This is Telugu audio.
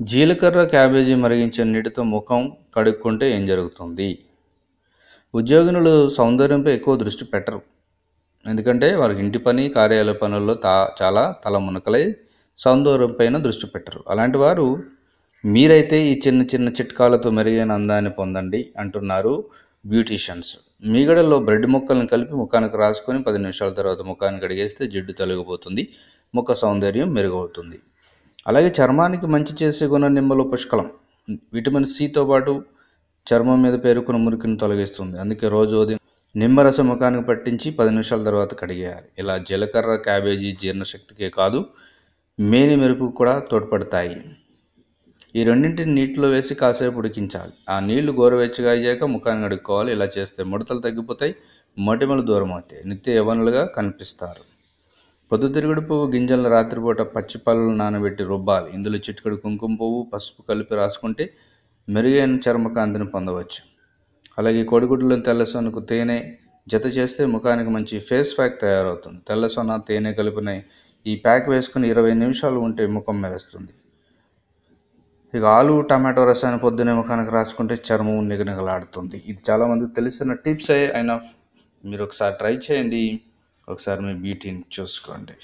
జీలకర్ర క్యాబేజీ మరిగించిన నీటితో ముఖం కడుక్కుంటే ఏం జరుగుతుంది? ఉద్యోగినులు సౌందర్యంపై ఎక్కువ దృష్టి పెట్టరు. ఎందుకంటే వారికి ఇంటి పని కార్యాలయ పనుల్లో తా చాలా తల మునకలై సౌందర్యంపైన దృష్టి పెట్టరు. అలాంటి వారు మీరైతే ఈ చిన్న చిన్న చిట్కాలతో మెరుగైన అందాన్ని పొందండి అంటున్నారు బ్యూటీషియన్స్. మీగడలో బ్రెడ్ ముక్కలను కలిపి ముఖానికి రాసుకొని పది నిమిషాల తర్వాత ముఖాన్ని కడిగేస్తే జిడ్డు తొలగిపోతుంది. ముఖ సౌందర్యం మెరుగవుతుంది. అలాగే చర్మానికి మంచి చేసే గుణ నిమ్మలో పుష్కలం. విటమిన్ సితో పాటు చర్మం మీద పేరుకున్న మురికిని తొలగిస్తుంది. అందుకే రోజు ఉదయం నిమ్మరసం ముఖానికి పట్టించి పది నిమిషాల తర్వాత కడిగేయాలి. ఇలా జీలకర్ర క్యాబేజీ జీర్ణశక్తికే కాదు మేని మెరుపు కూడా తోడ్పడతాయి. ఈ రెండింటిని నీటిలో వేసి కాసేపు ఉడికించాలి. ఆ నీళ్ళు గోరువెచ్చగా అయ్యాక ముఖాన్ని కడుక్కోవాలి. ఇలా చేస్తే ముడతలు తగ్గిపోతాయి మొటిమలు దూరం అవుతాయి నిత్య యవనులుగా కనిపిస్తారు. పొద్దుతిరుగుడు పువ్వు గింజలను రాత్రిపూట పచ్చి పళ్ళు నానబెట్టి రుబ్బాలి. ఇందులో చిటికెడు కుంకుమ పువ్వు పసుపు కలిపి రాసుకుంటే మెరుగైన చర్మకాంతిని పొందవచ్చు. అలాగే కోడిగుడ్డులో తెల్లసొనకు తేనె జత చేస్తే ముఖానికి మంచి ఫేస్ ప్యాక్ తయారవుతుంది. తెల్లసొన తేనె కలిపిన ఈ ప్యాక్ వేసుకుని ఇరవై నిమిషాలు ఉంటే ముఖం మెరుస్తుంది. ఇక ఆలు టమాటో రసాన్ని పొద్దునే ముఖానికి రాసుకుంటే చర్మం నిగనిగలాడుతుంది. ఇది చాలామందికి తెలిసిన టిప్స్. అయినా మీరు ఒకసారి ట్రై చేయండి. ఒకసారి మీ బ్యూటీని చూసుకోండి